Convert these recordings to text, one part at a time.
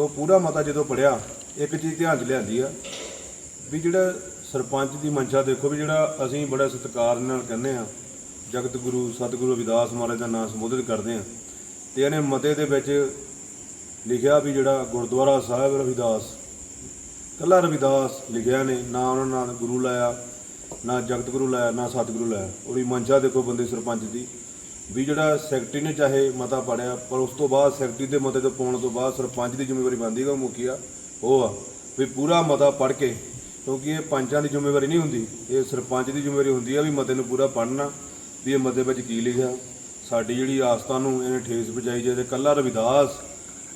ਸੋ ਪੂਰਾ ਮਤਾ ਜਦੋਂ ਪੜਿਆ, ਇੱਕ ਚੀਜ਼ ਧਿਆਨ 'ਚ ਲਿਆਂਦੀ ਆ ਵੀ ਜਿਹੜਾ ਸਰਪੰਚ ਦੀ ਮਨਸ਼ਾ ਦੇਖੋ ਵੀ ਜਿਹੜਾ ਅਸੀਂ ਬੜਾ ਸਤਿਕਾਰ ਨਾਲ ਕਹਿੰਦੇ ਆ, ਜਗਤ ਗੁਰੂ, ਸਤਿਗੁਰੂ ਰਵਿਦਾਸ ਮਹਾਰਾਜ ਦਾ ਨਾਮ ਸੰਬੋਧਿਤ ਕਰਦੇ ਆ ਤੇ ਇਹਨੇ ਮਤੇ ਦੇ ਵਿੱਚ ਲਿਖਿਆ ਵੀ ਜਿਹੜਾ ਗੁਰਦੁਆਰਾ ਸਾਹਿਬ ਰਵਿਦਾਸ ਕੱਲਾ ਰਵਿਦਾਸ ਲਿਖਿਆ ਨੇ, ਨਾ ਉਹਨਾਂ ਨਾਲ ਗੁਰੂ ਲਾਇਆ, ਨਾ ਜਗਤ ਗੁਰੂ ਲਾਇਆ, ਨਾ ਸਤਿਗੁਰੂ ਲਾਇਆ। ਉਹਦੀ ਮਨਸ਼ਾ ਦੇਖੋ ਬੰਦੇ ਸਰਪੰਚ ਦੀ। ਵੀ ਜਿਹੜਾ ਸੈਕਟਰੀ ਨੇ ਚਾਹੇ ਮਤਾ ਪੜਿਆ, ਪਰ ਉਸ ਤੋਂ ਬਾਅਦ ਸੈਕਟਰੀ ਦੇ ਮਤੇ ਤੋਂ ਪਾਉਣ ਤੋਂ ਬਾਅਦ ਸਰਪੰਚ ਦੀ ਜ਼ਿੰਮੇਵਾਰੀ ਬਣਦੀ ਹੈ ਉਹ ਮੁਖੀਆ ਉਹ ਆ, ਵੀ ਪੂਰਾ ਮਤਾ ਪੜ ਕੇ, ਕਿਉਂਕਿ ਇਹ ਪੰਚਾਂ ਦੀ ਜ਼ਿੰਮੇਵਾਰੀ ਨਹੀਂ ਹੁੰਦੀ, ਇਹ ਸਰਪੰਚ ਦੀ ਜ਼ਿੰਮੇਵਾਰੀ ਹੁੰਦੀ ਆ ਵੀ ਮਤੇ ਨੂੰ ਪੂਰਾ ਪੜ੍ਹਨਾ, ਵੀ ਇਹ ਮਤੇ ਵਿੱਚ ਕੀ ਲਿਖਿਆ। ਸਾਡੀ ਜਿਹੜੀ ਆਸਥਾ ਨੂੰ ਇਹਨੇ ਠੇਸ ਪਹੁੰਚਾਈ ਜੇ ਤੇ ਕੱਲਾ ਰਵਿਦਾਸ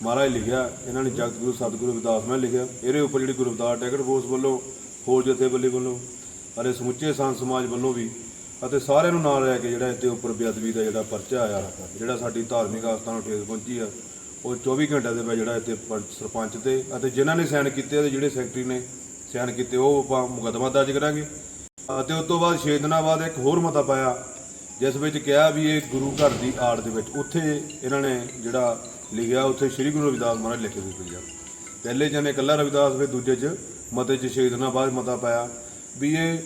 ਮਹਾਰਾਜ ਲਿਖਿਆ, ਇਹਨਾਂ ਨੇ ਜਗਤ ਗੁਰੂ, ਸਤਿਗੁਰੂ ਰਵਿਦਾਸ ਮੈਂ ਲਿਖਿਆ, ਇਹਦੇ ਉੱਪਰ ਜਿਹੜੀ ਗੁਰੂ ਰਵਿਦਾਸ ਟੈਕਟ ਫੋਰਸ ਵੱਲੋਂ, ਹੋਰ ਜਥੇਬੰਦੀ ਵੱਲੋਂ ਅਤੇ ਸਮੁੱਚੇ ਸੰਤ ਸਮਾਜ ਵੱਲੋਂ ਵੀ ਅਤੇ ਸਾਰਿਆਂ ਨੂੰ ਨਾਲ ਲੈ ਕੇ ਜਿਹੜਾ ਇੱਥੇ ਉੱਪਰ ਬੇਅਦਬੀ ਦਾ ਜਿਹੜਾ ਪਰਚਾ ਆਇਆ ਜਿਹੜਾ ਸਾਡੀ ਧਾਰਮਿਕ ਆਸਥਾ ਨੂੰ ਠੇਸ ਪਹੁੰਚੀ ਆ, ਉਹ 24 ਘੰਟਿਆਂ ਦੇ ਵਿੱਚ ਜਿਹੜਾ ਇੱਥੇ ਪੰਚ ਸਰਪੰਚ ਤੇ ਅਤੇ ਜਿਨ੍ਹਾਂ ਨੇ ਸਾਈਨ ਕੀਤੇ ਤੇ ਜਿਹੜੇ ਸੈਕਟਰੀ ਨੇ ਸਾਈਨ ਕੀਤੇ, ਉਹ ਆਪਾਂ ਮੁਕੱਦਮਾ ਦਰਜ ਕਰਾਂਗੇ। ਅਤੇ ਉਸ ਤੋਂ ਬਾਅਦ 6 ਦਿਨਾਂ ਬਾਅਦ ਇੱਕ ਹੋਰ ਮਤਾ ਪਾਇਆ, ਜਿਸ ਵਿੱਚ ਕਿਹਾ ਵੀ ਇਹ ਗੁਰੂ ਘਰ ਦੀ ਆੜ ਦੇ ਵਿੱਚ, ਉੱਥੇ ਇਹਨਾਂ ਨੇ ਜਿਹੜਾ ਲਿਖਿਆ, ਉੱਥੇ ਸ੍ਰੀ ਗੁਰੂ ਰਵਿਦਾਸ ਮਹਾਰਾਜ ਲਿਖੇ ਵੀ ਪਈ ਆ। ਪਹਿਲੇ ਜਨੇ ਇਕੱਲਾ ਰਵਿਦਾਸ, ਫਿਰ ਦੂਜੇ 'ਚ ਮਤੇ 'ਚ 6 ਦਿਨਾਂ ਬਾਅਦ ਮਤਾ ਪਾਇਆ ਵੀ ਇਹ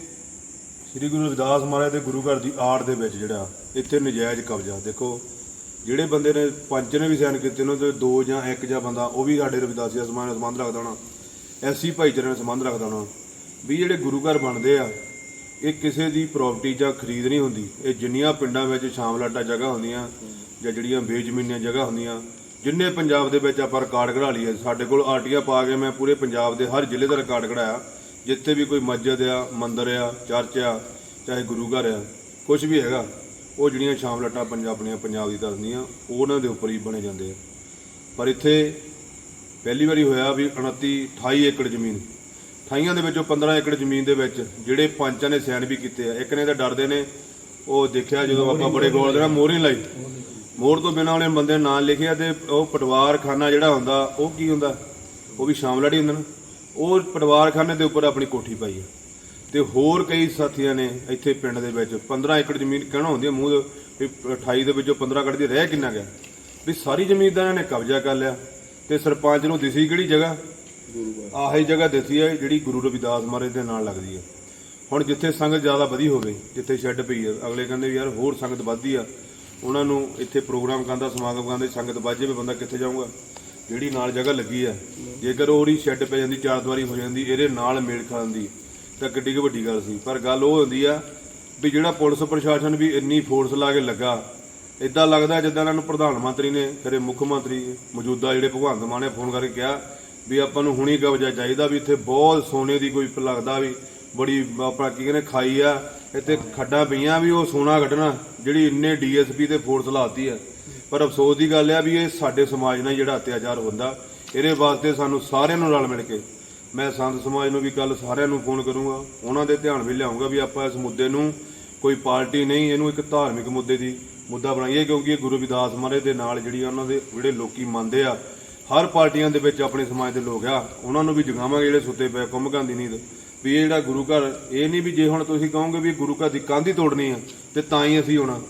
ਸ੍ਰੀ ਗੁਰੂ ਰਵਿਦਾਸ ਮਹਾਰਾਜ ਦੇ ਗੁਰੂ ਘਰ ਦੀ ਆੜ ਦੇ ਵਿੱਚ ਜਿਹੜਾ, ਇੱਥੇ ਨਜਾਇਜ਼ ਕਬਜ਼ਾ। ਦੇਖੋ, ਜਿਹੜੇ ਬੰਦੇ ਨੇ ਪੰਜ ਨੇ ਵੀ ਸਾਈਨ ਕੀਤੇ ਉਹਨਾਂ ਦੇ ਦੋ ਜਾਂ ਇੱਕ ਜਾਂ ਬੰਦਾ, ਉਹ ਵੀ ਸਾਡੇ ਰਵਿਦਾਸੀਆ ਸਮਾਜ ਨਾਲ ਸੰਬੰਧ ਰੱਖਦਾ ਹੋਣਾ। ਐਸੀ ਭਾਈਚਾਰੇ ਨਾਲ ਸੰਬੰਧ ਰੱਖਦਾ ਹੋਣਾ। ਵੀ ਜਿਹੜੇ ਗੁਰੂ ਘਰ ਬਣਦੇ ਆ, ਇਹ ਕਿਸੇ ਦੀ ਪ੍ਰਾਪਰਟੀ ਜਾਂ ਖਰੀਦ ਨਹੀਂ ਹੁੰਦੀ। ਇਹ ਜਿੰਨੀਆਂ ਪਿੰਡਾਂ ਵਿੱਚ ਸ਼ਾਮਲਾਟਾ ਜਗ੍ਹਾ ਹੁੰਦੀਆਂ, ਜਾਂ ਜਿਹੜੀਆਂ ਬੇਜ਼ਮੀਨੀਆਂ ਜਗ੍ਹਾ ਹੁੰਦੀਆਂ, ਜਿੰਨੇ ਪੰਜਾਬ ਦੇ ਵਿੱਚ ਆਪਾਂ ਰਿਕਾਰਡ ਕਢਾ ਲਈਏ, ਸਾਡੇ ਕੋਲ ਆਰਟੀਆ ਪਾ ਕੇ ਮੈਂ ਪੂਰੇ ਪੰਜਾਬ ਦੇ ਹਰ ਜ਼ਿਲ੍ਹੇ ਦਾ ਰਿਕਾਰਡ ਕਢਾਇਆ। ਜਿੱਥੇ ਵੀ ਕੋਈ ਮਸਜਿਦ ਆ ਮੰਦਿਰ ਆ ਚਰਚ ਆ ਚਾਹੇ ਗੁਰੂ ਘਰ ਆ ਕੁਝ ਵੀ ਹੈਗਾ ਉਹ ਜਿਹੜੀਆਂ ਸ਼ਾਮਲਾਟਾਂ ਪੰਜਾਬ ਆਪਣੀਆਂ ਪੰਜਾਬ ਦੀ ਦੱਸਦੀਆਂ ਉਹਨਾਂ ਦੇ ਉੱਪਰ ਹੀ ਬਣੇ ਜਾਂਦੇ ਆ। ਪਰ ਇੱਥੇ ਪਹਿਲੀ ਵਾਰੀ ਹੋਇਆ ਵੀ 29 28 ਏਕੜ ਜ਼ਮੀਨ। 28 ਦੇ ਵਿੱਚੋਂ 15 ਏਕੜ ਜ਼ਮੀਨ ਦੇ ਵਿੱਚ ਜਿਹੜੇ ਪੰਚਾਂ ਨੇ ਸਾਈਨ ਵੀ ਕੀਤੇ ਆ। ਇੱਕ ਨੇ ਤਾਂ ਡਰਦੇ ਨੇ ਉਹ ਦੇਖਿਆ ਜਦੋਂ ਆਪਾਂ ਬੜੇ ਗੋਲ ਦੇ ਨਾਲ ਮੋਹਰ ਨਹੀਂ ਲਾਈ। ਮੋਹਰ ਤੋਂ ਬਿਨਾਂ ਉਹਨੇ ਬੰਦੇ ਨਾਂ ਲਿਖਿਆ ਤੇ ਉਹ ਪਟਵਾਰਖਾਨਾ ਜਿਹੜਾ ਹੁੰਦਾ ਉਹ ਕੀ ਹੁੰਦਾ? ਉਹ ਵੀ ਸ਼ਾਮਲਾਟ ਹੀ ਹੁੰਦਾ ਨਾ। ਉਹ ਪਰਿਵਾਰਖਾਨੇ ਦੇ ਉੱਪਰ ਆਪਣੀ ਕੋਠੀ ਪਾਈ ਹੈ ਤੇ ਹੋਰ ਕਈ ਸਾਥੀਆਂ ਨੇ ਇੱਥੇ ਪਿੰਡ ਦੇ ਵਿੱਚ 15 ਏਕੜ ਜ਼ਮੀਨ ਕਹਿਣਾ ਹੁੰਦੀ ਹੈ ਮੂੰਹ ਵੀ 28 ਦੇ ਵਿੱਚੋਂ 15 ਕੱਢ ਦੀ ਰਹਿ ਕਿੰਨਾ ਗਿਆ। ਵੀ ਸਾਰੀ ਜ਼ਮੀਨਦਾਰਾਂ ਨੇ ਕਬਜ਼ਾ ਕਰ ਲਿਆ ਤੇ ਸਰਪੰਚ ਨੂੰ ਦਿਸੀ ਕਿਹੜੀ ਜਗ੍ਹਾ? ਆਹੀ ਜਗ੍ਹਾ ਦਿੱਤੀ ਹੈ ਜਿਹੜੀ ਗੁਰੂ ਰਵਿਦਾਸ ਮਹਾਰਾਜ ਦੇ ਨਾਲ ਲੱਗਦੀ ਹੈ ਹੁਣ ਜਿੱਥੇ ਸੰਗਤ ਜ਼ਿਆਦਾ ਵਧੀ ਹੋਵੇ, ਜਿੱਥੇ ਸ਼ੈੱਡ ਪਈ ਹੈ ਅਗਲੇ ਕਹਿੰਦੇ ਵੀ ਯਾਰ ਹੋਰ ਸੰਗਤ ਵੱਧਦੀ ਆ, ਉਹਨਾਂ ਨੂੰ ਇੱਥੇ ਪ੍ਰੋਗਰਾਮ ਕਰਦਾ ਸਮਾਗਮ ਕਰਦੇ ਸੰਗਤ ਵੱਧ ਜਾਵੇ, ਬੰਦਾ ਕਿੱਥੇ ਜਾਊਗਾ? ਜਿਹੜੀ ਨਾਲ ਜਗ੍ਹਾ ਲੱਗੀ ਆ, ਜੇਕਰ ਉਹਦੀ ਸ਼ੈੱਡ ਪੈ ਜਾਂਦੀ, ਚਾਰ ਦੀਵਾਰੀ ਹੋ ਜਾਂਦੀ, ਇਹਦੇ ਨਾਲ ਮੇਲ ਖਾਂਦੀ ਤਾਂ ਕਿੱਡੀ ਕੁ ਵੱਡੀ ਗੱਲ ਸੀ। ਪਰ ਗੱਲ ਉਹ ਹੁੰਦੀ ਆ ਵੀ ਜਿਹੜਾ ਪੁਲਿਸ ਪ੍ਰਸ਼ਾਸਨ ਵੀ ਇੰਨੀ ਫੋਰਸ ਲਾ ਕੇ ਲੱਗਾ ਇਦਾਂ ਲੱਗਦਾ ਜਿੱਦਾਂ ਇਹਨਾਂ ਨੂੰ ਪ੍ਰਧਾਨ ਮੰਤਰੀ ਨੇ ਕਰੇ ਮੁੱਖ ਮੰਤਰੀ ਮੌਜੂਦਾ ਜਿਹੜੇ ਭਗਵੰਤ ਮਾਨ ਨੇ ਫੋਨ ਕਰਕੇ ਕਿਹਾ ਵੀ ਆਪਾਂ ਨੂੰ ਹੁਣੀ ਕਬਜ਼ਾ ਚਾਹੀਦਾ ਵੀ ਇੱਥੇ ਬਹੁਤ ਸੋਨੇ ਦੀ ਕੋਈ ਲੱਗਦਾ ਵੀ ਬੜੀ ਆਪਣਾ ਕੀ ਕਹਿੰਦੇ, ਖਾਈ ਆ, ਇੱਥੇ ਖੱਡਾਂ ਪਈਆਂ ਵੀ ਉਹ ਸੋਨਾ ਕੱਢਣਾ, ਜਿਹੜੀ ਇੰਨੇ ਡੀਐਸਪੀ ਤੇ ਫੋਰਸ ਲਾਤੀ ਆ। ਪਰ ਅਫਸੋਸ ਦੀ ਗੱਲ ਆ ਵੀ ਇਹ ਸਾਡੇ ਸਮਾਜ ਨਾਲ ਜਿਹੜਾ ਅਤਿਆਚਾਰ ਹੁੰਦਾ, ਇਹਦੇ ਵਾਸਤੇ ਸਾਨੂੰ ਸਾਰਿਆਂ ਨੂੰ ਰਲ ਮਿਲ ਕੇ, ਮੈਂ ਸੰਤ ਸਮਾਜ ਨੂੰ ਵੀ ਕੱਲ ਸਾਰਿਆਂ ਨੂੰ ਫੋਨ ਕਰੂੰਗਾ, ਉਹਨਾਂ ਦੇ ਧਿਆਨ ਵੀ ਲਿਆਉਂਗਾ ਵੀ ਆਪਾਂ ਇਸ ਮੁੱਦੇ ਨੂੰ ਕੋਈ ਪਾਰਟੀ ਨਹੀਂ, ਇਹਨੂੰ ਇੱਕ ਧਾਰਮਿਕ ਮੁੱਦੇ ਦੀ ਮੁੱਦਾ ਬਣਾਈਏ ਕਿਉਂਕਿ ਇਹ ਗੁਰੂ ਵਿਦਾਸ ਮਹਾਰਾਜ ਦੇ ਨਾਲ ਜਿਹੜੀ ਉਹਨਾਂ ਦੇ ਜਿਹੜੇ ਲੋਕੀ ਮੰਨਦੇ ਆ, ਹਰ ਪਾਰਟੀਆਂ ਦੇ ਵਿੱਚ ਆਪਣੇ ਸਮਾਜ ਦੇ ਲੋਕ ਆ, ਉਹਨਾਂ ਨੂੰ ਵੀ ਜਗਾਵਾਂਗੇ ਜਿਹੜੇ ਸੁੱਤੇ ਪਏ ਕੁੰਭ ਗਾਂਧੀ ਨੀਂਦ, ਵੀ ਇਹ ਜਿਹੜਾ ਗੁਰੂ ਘਰ, ਇਹ ਨਹੀਂ ਵੀ ਜੇ ਹੁਣ ਤੁਸੀਂ ਕਹੋਗੇ ਵੀ ਗੁਰੂ ਘਰ ਦੀ ਕਾਂਧੀ ਤੋੜਨੀ ਆ, ਤੇ ਤਾਂ ਹੀ ਅਸੀਂ ਹੋਣਾ।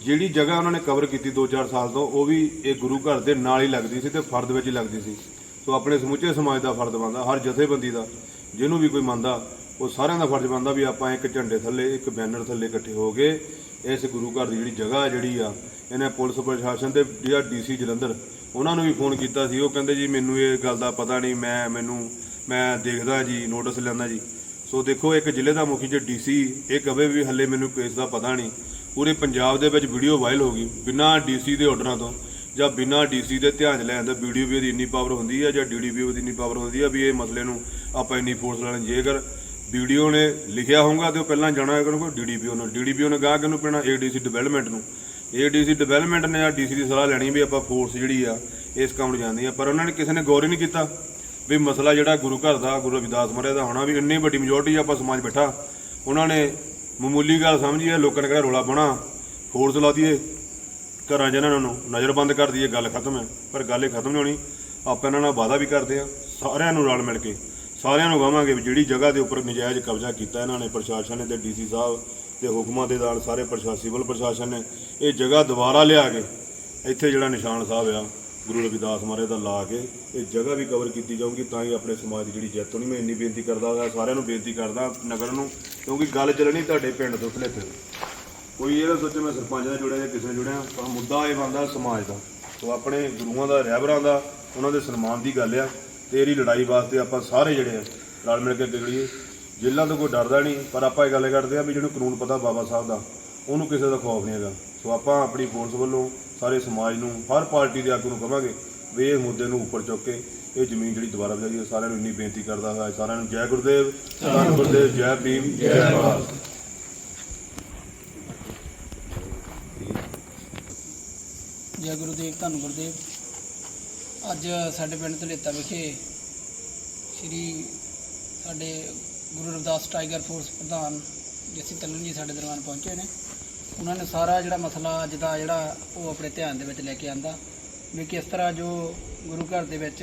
ਜਿਹੜੀ ਜਗ੍ਹਾ ਉਹਨਾਂ ਨੇ ਕਵਰ ਕੀਤੀ 2-4 ਸਾਲ ਤੋਂ, ਉਹ ਵੀ ਇਹ ਗੁਰੂ ਘਰ ਦੇ ਨਾਲ ਹੀ ਲੱਗਦੀ ਸੀ ਤੇ ਫਰਦ ਵਿੱਚ ਹੀ ਲੱਗਦੀ ਸੀ। ਸੋ ਆਪਣੇ ਸਮੁੱਚੇ ਸਮਾਜ ਦਾ ਫਰਜ਼ ਬਣਦਾ ਹਰ ਜਥੇਬੰਦੀ ਦਾ, ਜਿਹਨੂੰ ਵੀ ਕੋਈ ਮੰਨਦਾ, ਉਹ ਸਾਰਿਆਂ ਦਾ ਫਰਜ਼ ਬਣਦਾ ਵੀ ਆਪਾਂ ਇੱਕ ਝੰਡੇ ਥੱਲੇ, ਇੱਕ ਬੈਨਰ ਥੱਲੇ ਇਕੱਠੇ ਹੋ ਕੇ ਇਸ ਗੁਰੂ ਘਰ ਦੀ ਜਿਹੜੀ ਜਗ੍ਹਾ ਜਿਹੜੀ ਆ, ਇਹਨੇ ਪੁਲਿਸ ਪ੍ਰਸ਼ਾਸਨ ਤੇ ਜਿਹੜਾ ਡੀਸੀ ਜਲੰਧਰ, ਉਹਨਾਂ ਨੂੰ ਵੀ ਫੋਨ ਕੀਤਾ ਸੀ। ਉਹ ਕਹਿੰਦੇ ਜੀ, ਮੈਨੂੰ ਇਹ ਗੱਲ ਦਾ ਪਤਾ ਨਹੀਂ, ਮੈਂ, ਮੈਨੂੰ, ਮੈਂ ਦੇਖਦਾ ਜੀ, ਨੋਟਿਸ ਲੈਂਦਾ ਜੀ। ਸੋ ਦੇਖੋ, ਇੱਕ ਜ਼ਿਲ੍ਹੇ ਦਾ ਮੁਖੀ ਜੇ ਡੀਸੀ ਇਹ ਕਵੇ ਵੀ ਹੱਲੇ ਮੈਨੂੰ ਕੇਸ ਦਾ ਪਤਾ ਨਹੀਂ। ਪੂਰੇ ਪੰਜਾਬ ਦੇ ਵਿੱਚ ਵੀਡੀਓ ਵਾਇਰਲ ਹੋ ਗਈ, ਬਿਨਾਂ ਡੀਸੀ ਦੇ ਆਰਡਰਾਂ ਤੋਂ, ਜਾਂ ਬਿਨਾਂ ਡੀਸੀ ਦੇ ਧਿਆਨ 'ਚ ਲੈਣ ਦਾ ਵੀਡੀਓ ਵੀ ਉਹਦੀ ਇੰਨੀ ਪਾਵਰ ਹੁੰਦੀ ਹੈ ਜਾਂ ਡੀਡੀਪੀਓ ਦੀ ਇੰਨੀ ਪਾਵਰ ਹੁੰਦੀ ਹੈ ਵੀ ਇਹ ਮਸਲੇ ਨੂੰ ਆਪਾਂ ਇੰਨੀ ਫੋਰਸ ਲੈਣ ਜੇਕਰ ਵੀਡੀਓ ਨੇ ਲਿਖਿਆ ਹੋਊਗਾ ਤੇ ਉਹ ਪਹਿਲਾਂ ਜਾਣਾ ਕਰੂਗਾ ਡੀਡੀਪੀਓ ਨੂੰ ਡੀਡੀਪੀਓ ਨੇ ਗਾਹ ਕਿਹਨੂੰ ਪੈਣਾ ਏਡੀਸੀ ਡਿਵੈਲਪਮੈਂਟ ਨੂੰ। ਏਡੀਸੀ ਡਿਵੈਲਪਮੈਂਟ ਨੇ ਜਾਂ ਡੀਸੀ ਦੀ ਸਲਾਹ ਲੈਣੀ ਵੀ ਆਪਾਂ ਫੋਰਸ ਜਿਹੜੀ ਆ, ਇਸ ਕੰਮ ਨੂੰ ਜਾਂਦੀ ਆ, ਪਰ ਉਹਨਾਂ ਨੇ ਕਿਸੇ ਨੇ ਗੌਰ ਹੀ ਨਹੀਂ ਕੀਤਾ ਵੀ ਮਸਲਾ ਜਿਹੜਾ ਗੁਰੂ ਘਰ ਦਾ, ਗੁਰੂ ਰਵਿਦਾਸ ਮਹਾਰਾਜ ਦਾ ਹੋਣਾ, ਵੀ ਇੰਨੀ ਵੱਡੀ ਮੈਜੋਰਟੀ ਆਪਾਂ ਸਮਾਜ ਬੈਠਾ। ਉਹਨਾਂ ਨੇ ਮਾਮੂਲੀ ਗੱਲ ਸਮਝੀ ਹੈ ਲੋਕਾਂ ਨੇ ਕਿਹੜਾ ਰੋਲਾ ਪਾਉਣਾ? ਫੋਰਸ ਲਾ ਦਈਏ। ਘਰਾਂ 'ਚ ਇਹਨਾਂ ਨੂੰ ਨਜ਼ਰਬੰਦ ਕਰ ਦਈਏ, ਗੱਲ ਖਤਮ ਹੈ। ਪਰ ਗੱਲ ਇਹ ਖਤਮ ਨਹੀਂ ਹੋਣੀ। ਆਪਾਂ ਇਹਨਾਂ ਨਾਲ ਵਾਅਦਾ ਵੀ ਕਰਦੇ ਆ ਸਾਰਿਆਂ ਨੂੰ ਰਲ ਮਿਲ ਕੇ, ਸਾਰਿਆਂ ਨੂੰ ਕਹਾਂਗੇ ਵੀ ਜਿਹੜੀ ਜਗ੍ਹਾ ਦੇ ਉੱਪਰ ਨਜਾਇਜ਼ ਕਬਜ਼ਾ ਕੀਤਾ ਇਹਨਾਂ ਨੇ, ਪ੍ਰਸ਼ਾਸਨ ਨੇ ਤੇ ਡੀਸੀ ਸਾਹਿਬ ਤੇ ਹੁਕਮਾਂ ਦੇ ਨਾਲ ਸਾਰੇ ਪ੍ਰਸ਼ਾਸਨ ਸਿਵਲ ਪ੍ਰਸ਼ਾਸਨ ਨੇ, ਇਹ ਜਗ੍ਹਾ ਦੁਬਾਰਾ ਲਿਆ ਕੇ ਇੱਥੇ ਜਿਹੜਾ ਨਿਸ਼ਾਨ ਸਾਹਿਬ ਆ ਗੁਰੂ ਰਵਿਦਾਸ ਮਹਾਰਾਜ ਦਾ ਲਾ ਕੇ ਇਹ ਜਗ੍ਹਾ ਵੀ ਕਵਰ ਕੀਤੀ ਜਾਊਗੀ, ਤਾਂ ਹੀ ਆਪਣੇ ਸਮਾਜ ਦੀ ਜਿਹੜੀ ਜਿੱਤ ਹੋਣੀ, ਮੈਂ ਇੰਨੀ ਬੇਨਤੀ ਕਰਦਾ ਹਾਂ, ਸਾਰਿਆਂ ਨੂੰ ਬੇਨਤੀ ਕਰਦਾ ਨਗਰ ਨੂੰ, ਕਿਉਂਕਿ ਗੱਲ ਚੱਲਣੀ ਤੁਹਾਡੇ ਪਿੰਡ ਤੋਂ ਭਲੇਖੇ ਕੋਈ ਇਹ ਨਾ ਸੋਚੇ ਮੈਂ ਸਰਪੰਚ ਨਾਲ ਜੁੜਿਆ ਜਾਂ ਕਿਸੇ ਨਾਲ ਜੁੜਿਆ, ਪਰ ਮੁੱਦਾ ਇਹ ਬਣਦਾ ਸਮਾਜ ਦਾ। ਸੋ ਆਪਣੇ ਗੁਰੂਆਂ ਦਾ, ਰਹਿਬਰਾਂ ਦਾ, ਉਹਨਾਂ ਦੇ ਸਨਮਾਨ ਦੀ ਗੱਲ ਆ। ਤੇ ਇਹਦੀ ਲੜਾਈ ਵਾਸਤੇ ਆਪਾਂ ਸਾਰੇ ਜਿਹੜੇ ਆ, ਰਲ ਮਿਲ ਕੇ ਅੱਗੇ ਜੇਲ੍ਹਾਂ ਤੋਂ ਕੋਈ ਡਰਦਾ ਨਹੀਂ, ਪਰ ਆਪਾਂ ਇਹ ਗੱਲ ਕਰਦੇ ਆ ਵੀ ਜਿਹਨੂੰ ਕਾਨੂੰਨ ਪਤਾ ਬਾਬਾ ਸਾਹਿਬ ਦਾ ਉਹਨੂੰ ਕਿਸੇ ਦਾ ਖੌਫ ਨਹੀਂ ਹੈਗਾ। ਸੋ ਆਪਾਂ ਆਪਣੀ ਫੋਰਸ ਵੱਲੋਂ ਸਾਰੇ ਸਮਾਜ ਨੂੰ, ਹਰ ਪਾਰਟੀ ਦੇ ਆਗੂ ਨੂੰ ਕਵਾਂਗੇ, ਵੀ ਇਹ ਮੁੱਦੇ ਨੂੰ ਉੱਪਰ ਚੁੱਕ ਕੇ ਇਹ ਜ਼ਮੀਨ ਜਿਹੜੀ ਦੁਬਾਰਾ ਬਜਾਈ ਸਾਰਿਆਂ ਨੂੰ ਇੰਨੀ ਬੇਨਤੀ ਕਰਦਾ ਹਾਂ। ਸਾਰਿਆਂ ਨੂੰ ਜੈ ਗੁਰਦੇਵ, ਧੰਨ ਗੁਰਦੇਵ, ਜੈ ਭੀਮ, ਜੈ ਭਾਰਤ। ਜੈ ਗੁਰਦੇਵ, ਧੰਨ ਗੁਰਦੇਵ। ਅੱਜ ਸਾਡੇ ਪਿੰਡ ਧਲੇਤਾ ਵਿਖੇ ਸ੍ਰੀ ਸਾਡੇ ਗੁਰੂ ਰਵਿਦਾਸ ਟਾਈਗਰ ਫੋਰਸ ਪ੍ਰਧਾਨ ਜੱਸੀ ਤੱਲਨ ਜੀ ਸਾਡੇ ਦਰਬਾਰ ਪਹੁੰਚੇ ਨੇ। ਉਹਨਾਂ ਨੇ ਸਾਰਾ ਜਿਹੜਾ ਮਸਲਾ ਅੱਜ ਦਾ ਜਿਹੜਾ ਉਹ ਆਪਣੇ ਧਿਆਨ ਦੇ ਵਿੱਚ ਲੈ ਕੇ ਆਂਦਾ ਵੀ ਕਿਸ ਤਰ੍ਹਾਂ ਜੋ ਗੁਰੂ ਘਰ ਦੇ ਵਿੱਚ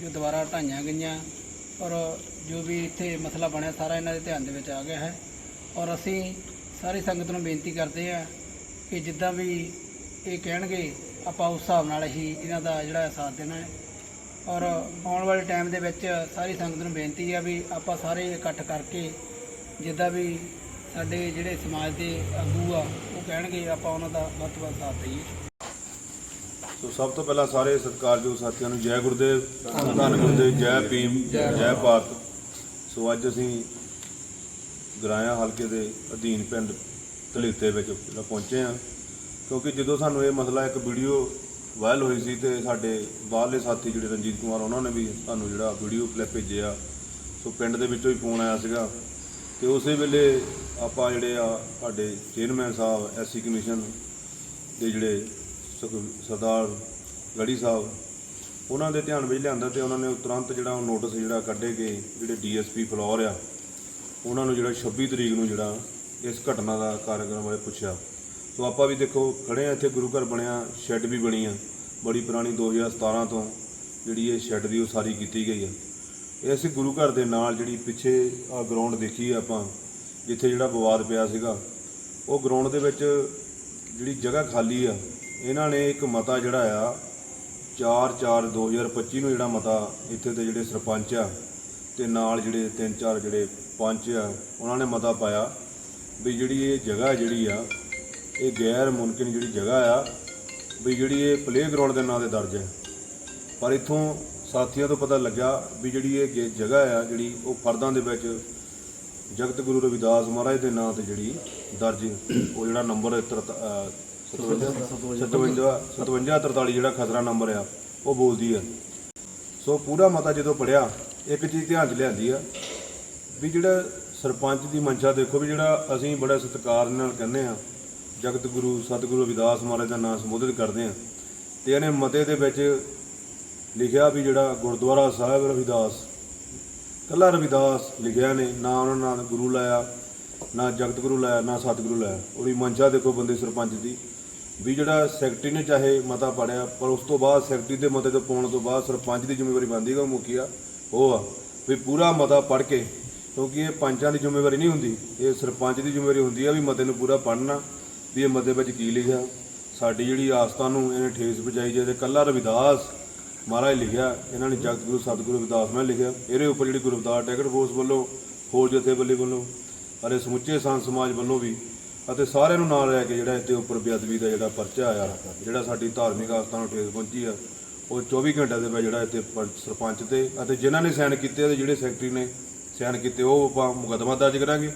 ਜੋ ਦੁਬਾਰਾ ਢਾਈਆਂ ਗਈਆਂ ਔਰ ਜੋ ਵੀ ਇੱਥੇ ਮਸਲਾ ਬਣਿਆ ਸਾਰਾ ਇਹਨਾਂ ਦੇ ਧਿਆਨ ਦੇ ਵਿੱਚ ਆ ਗਿਆ ਹੈ। ਔਰ ਅਸੀਂ ਸਾਰੀ ਸੰਗਤ ਨੂੰ ਬੇਨਤੀ ਕਰਦੇ ਹਾਂ ਕਿ ਜਿੱਦਾਂ ਵੀ ਇਹ ਕਹਿਣਗੇ, ਆਪਾਂ ਉਸ ਹਿਸਾਬ ਨਾਲ ਹੀ ਇਹਨਾਂ ਦਾ ਜਿਹੜਾ ਸਾਥ ਦੇਣਾ ਹੈ। ਔਰ ਆਉਣ ਵਾਲੇ ਟਾਈਮ ਦੇ ਵਿੱਚ ਸਾਰੀ ਸੰਗਤ ਨੂੰ ਬੇਨਤੀ ਆ ਵੀ ਆਪਾਂ ਸਾਰੇ ਇਕੱਠ ਕਰਕੇ ਜਿੱਦਾਂ ਵੀ ਸਾਡੇ ਜਿਹੜੇ ਸਮਾਜ ਦੇ ਆਗੂ ਆ, ਉਹ ਕਹਿਣਗੇ ਆਪਾਂ ਉਹਨਾਂ ਦਾ ਵੱਧ ਤੋਂ ਵੱਧ ਸਾਥ ਦਈਏ। ਸੋ ਸਭ ਤੋਂ ਪਹਿਲਾਂ ਸਾਰੇ ਸਤਿਕਾਰਯੋਗ ਸਾਥੀਆਂ ਨੂੰ ਜੈ ਗੁਰਦੇਵ, ਧੰਨ ਗੁਰਦੇਵ, ਜੈ ਭੀਮ, ਜੈ ਭਾਰਤ। ਸੋ ਅੱਜ ਅਸੀਂ ਗਰਾਇਆ ਹਲਕੇ ਦੇ ਅਧੀਨ ਪਿੰਡ ਧਲੀਤੇ ਵਿੱਚ ਜਿਹੜਾ ਪਹੁੰਚੇ ਹਾਂ। ਕਿਉਂਕਿ ਜਦੋਂ ਸਾਨੂੰ ਇਹ ਮਸਲਾ, ਇੱਕ ਵੀਡੀਓ ਵਾਇਰਲ ਹੋਈ ਸੀ ਤੇ ਸਾਡੇ ਬਾਹਰਲੇ ਸਾਥੀ ਜਿਹੜੇ ਰਣਜੀਤ ਕੁਮਾਰ, ਉਹਨਾਂ ਨੇ ਵੀ ਸਾਨੂੰ ਜਿਹੜਾ ਵੀਡੀਓ ਕਲਿੱਪ ਭੇਜਿਆ। ਸੋ ਪਿੰਡ ਦੇ ਵਿੱਚੋਂ ਹੀ ਫੋਨ ਆਇਆ ਸੀਗਾ। ਤੇ ਉਸੇ ਵੇਲੇ ਆਪਾਂ ਜਿਹੜੇ ਆ ਸਾਡੇ ਚੇਅਰਮੈਨ ਸਾਹਿਬ ਐਸਸੀ ਕਮਿਸ਼ਨ ਦੇ ਜਿਹੜੇ ਸੁਖ- ਸਰਦਾਰ ਗੜੀ ਸਾਹਿਬ, ਉਹਨਾਂ ਦੇ ਧਿਆਨ ਵਿੱਚ ਲਿਆਂਦਾ ਤੇ ਉਹਨਾਂ ਨੇ ਤੁਰੰਤ ਜਿਹੜਾ ਉਹ ਨੋਟਿਸ ਜਿਹੜਾ ਕੱਢੇ ਗਏ ਜਿਹੜੇ ਡੀਐਸਪੀ ਫਲੋਰ ਆ, ਉਹਨਾਂ ਨੂੰ ਜਿਹੜਾ 26 ਤਰੀਕ ਨੂੰ ਜਿਹੜਾ ਇਸ ਘਟਨਾ ਦਾ ਕਾਰਜਕ੍ਰਮ ਬਾਰੇ ਪੁੱਛਿਆ। ਸੋ ਆਪਾਂ ਵੀ ਦੇਖੋ, ਖੜੇ ਆ ਇੱਥੇ ਗੁਰੂ ਘਰ ਬਣਿਆ, ਸ਼ੈੱਡ ਵੀ ਬਣੀ ਆ, ਬੜੀ ਪੁਰਾਣੀ 2017 ਤੋਂ ਜਿਹੜੀ ਇਹ ਸ਼ੈੱਡ ਦੀ ਉਸਾਰੀ ਕੀਤੀ ਗਈ ਆ। ਇਹ ਅਸੀਂ ਗੁਰੂ ਘਰ ਦੇ ਨਾਲ ਜਿਹੜੀ ਪਿੱਛੇ ਆ ਗਰਾਊਂਡ ਦੇਖੀ ਆ ਆਪਾਂ, ਜਿੱਥੇ ਜਿਹੜਾ ਵਿਵਾਦ ਪਿਆ ਸੀਗਾ, ਉਹ ਗਰਾਊਂਡ ਦੇ ਵਿੱਚ ਜਿਹੜੀ ਜਗ੍ਹਾ ਖਾਲੀ ਆ, ਇਹਨਾਂ ਨੇ ਇੱਕ ਮਤਾ ਜਿਹੜਾ ਆ 4/4/2025 ਨੂੰ ਜਿਹੜਾ ਮਤਾ ਇੱਥੇ ਦੇ ਜਿਹੜੇ ਸਰਪੰਚ ਆ, ਤੇ ਨਾਲ ਜਿਹੜੇ ਤਿੰਨ ਚਾਰ ਜਿਹੜੇ ਪੰਚ ਆ, ਉਹਨਾਂ ਨੇ ਮਤਾ ਪਾਇਆ ਵੀ ਜਿਹੜੀ ਇਹ ਜਗ੍ਹਾ ਜਿਹੜੀ ਆ, ਇਹ ਗੈਰ ਮੁਮਕਿਨ ਜਿਹੜੀ ਜਗ੍ਹਾ ਆ, ਵੀ ਜਿਹੜੀ ਇਹ ਪਲੇਗਰਾਉਂਡ ਦੇ ਨਾਂ ਤੇ ਦਰਜ ਹੈ ਪਰ ਇਥੋਂ ਸਾਥੀਆਂ ਤੋਂ ਪਤਾ ਲੱਗਾ ਵੀ ਜਿਹੜੀ ਇਹ ਗੇ- ਜਗ੍ਹਾ ਆ ਜਿਹੜੀ ਉਹ ਫਰਦਾਂ ਦੇ ਵਿੱਚ ਜਗਤ ਗੁਰੂ ਰਵਿਦਾਸ ਮਹਾਰਾਜ ਦੇ ਨਾਂ ਤੇ ਜਿਹੜੀ ਦਰਜ ਉਹ ਜਿਹੜਾ ਨੰਬਰ 57 57 ਜਿਹੜਾ ਖਸਰਾ ਨੰਬਰ ਆ ਉਹ ਬੋਲਦੀ ਆ। ਸੋ ਪੂਰਾ ਮਤਾ ਜਦੋਂ ਪੜਿਆ ਇੱਕ ਚੀਜ਼ ਧਿਆਨ 'ਚ ਲਿਆਂਦੀ ਆ ਵੀ ਜਿਹੜਾ ਸਰਪੰਚ ਦੀ ਮਨਸ਼ਾ ਦੇਖੋ ਵੀ ਜਿਹੜਾ ਅਸੀਂ ਬੜਾ ਸਤਿਕਾਰ ਨਾਲ ਕਹਿੰਦੇ ਆ ਜਗਤ ਗੁਰੂ ਸਤਿਗੁਰੂ ਰਵਿਦਾਸ ਮਹਾਰਾਜ ਦਾ ਨਾਮ ਸੰਬੋਧਿਤ ਕਰਦੇ ਆ ਤੇ ਇਹਨੇ ਮਤੇ ਦੇ ਵਿੱਚ ਲਿਖਿਆ ਵੀ ਜਿਹੜਾ ਗੁਰਦੁਆਰਾ ਸਾਹਿਬ ਰਵਿਦਾਸ, ਕੱਲਾ ਰਵਿਦਾਸ ਲਿਖਿਆ ਨੇ, ਨਾ ਉਹਨਾਂ ਨਾਲ ਗੁਰੂ ਲਾਇਆ, ਨਾ ਜਗਤ ਗੁਰੂ ਲਾਇਆ, ਨਾ ਸਤਿਗੁਰੂ ਲਾਇਆ। ਉਹਦੀ ਮੰਸ਼ਾ ਦੇਖੋ ਬੰਦੇ ਸਰਪੰਚ ਦੀ, ਵੀ ਜਿਹੜਾ ਸੈਕਟਰੀ ਨੇ ਚਾਹੇ ਮਤਾ ਪੜਿਆ, ਪਰ ਉਸ ਤੋਂ ਬਾਅਦ ਸੈਕਟਰੀ ਦੇ ਮਤੇ ਤੋਂ ਪਾਉਣ ਤੋਂ ਬਾਅਦ ਸਰਪੰਚ ਦੀ ਜ਼ਿੰਮੇਵਾਰੀ ਬਣਦੀ ਹੈ, ਉਹ ਮੁਖੀਆ ਉਹ ਆ। ਵੀ ਪੂਰਾ ਮਤਾ ਪੜ ਕੇ, ਕਿਉਂਕਿ ਇਹ ਪੰਚਾਂ ਦੀ ਜ਼ਿੰਮੇਵਾਰੀ ਨਹੀਂ ਹੁੰਦੀ, ਇਹ ਸਰਪੰਚ ਦੀ ਜ਼ਿੰਮੇਵਾਰੀ ਹੁੰਦੀ ਆ ਵੀ ਮਤੇ ਨੂੰ ਪੂਰਾ ਪੜ੍ਹਨਾ, ਵੀ ਇਹ ਮਤੇ ਵਿੱਚ ਕੀ ਲਿਖਿਆ। ਸਾਡੀ ਜਿਹੜੀ ਆਸਥਾ ਨੂੰ ਇਹਨੇ ਠੇਸ ਪਹੁੰਚਾਈ ਜੇ ਤੇ ਕੱਲਾ ਰਵਿਦਾਸ ਮਹਾਰਾਜ ਲਿਖਿਆ, ਇਹਨਾਂ ਨੇ ਜਗਤ ਗੁਰੂ, ਸਤਿਗੁਰੂ ਰਵਿਦਾਸ ਨੇ ਲਿਖਿਆ। ਇਹਦੇ ਉੱਪਰ ਜਿਹੜੀ ਗੁਰੂ ਰਵਿਦਾਸ ਟੈਕਟ ਫੋਰਸ ਵੱਲੋਂ, ਹੋਰ ਜਥੇਬੰਦੀ ਵੱਲੋਂ ਅਤੇ ਸਮੁੱਚੇ ਸੰਤ ਸਮਾਜ ਵੱਲੋਂ ਵੀ, ਅਤੇ ਸਾਰਿਆਂ ਨੂੰ ਨਾਲ ਲੈ ਕੇ ਜਿਹੜਾ ਇੱਥੇ ਉੱਪਰ ਬੇਅਦਬੀ ਦਾ ਜਿਹੜਾ ਪਰਚਾ ਆਇਆ ਜਿਹੜਾ ਸਾਡੀ ਧਾਰਮਿਕ ਆਸਥਾ ਨੂੰ ਠੇਸ ਪਹੁੰਚੀ ਆ, ਉਹ 24 ਘੰਟਿਆਂ ਦੇ ਵਿੱਚ ਜਿਹੜਾ ਇੱਥੇ ਪ- ਸਰਪੰਚ ਤੇ, ਅਤੇ ਜਿਨ੍ਹਾਂ ਨੇ ਸਾਈਨ ਕੀਤੇ ਤੇ ਜਿਹੜੇ ਸੈਕਟਰੀ ਨੇ ਸਾਈਨ ਕੀਤੇ, ਉਹ ਆਪਾਂ ਮੁਕੱਦਮਾ ਦਰਜ ਕਰਾਂਗੇ।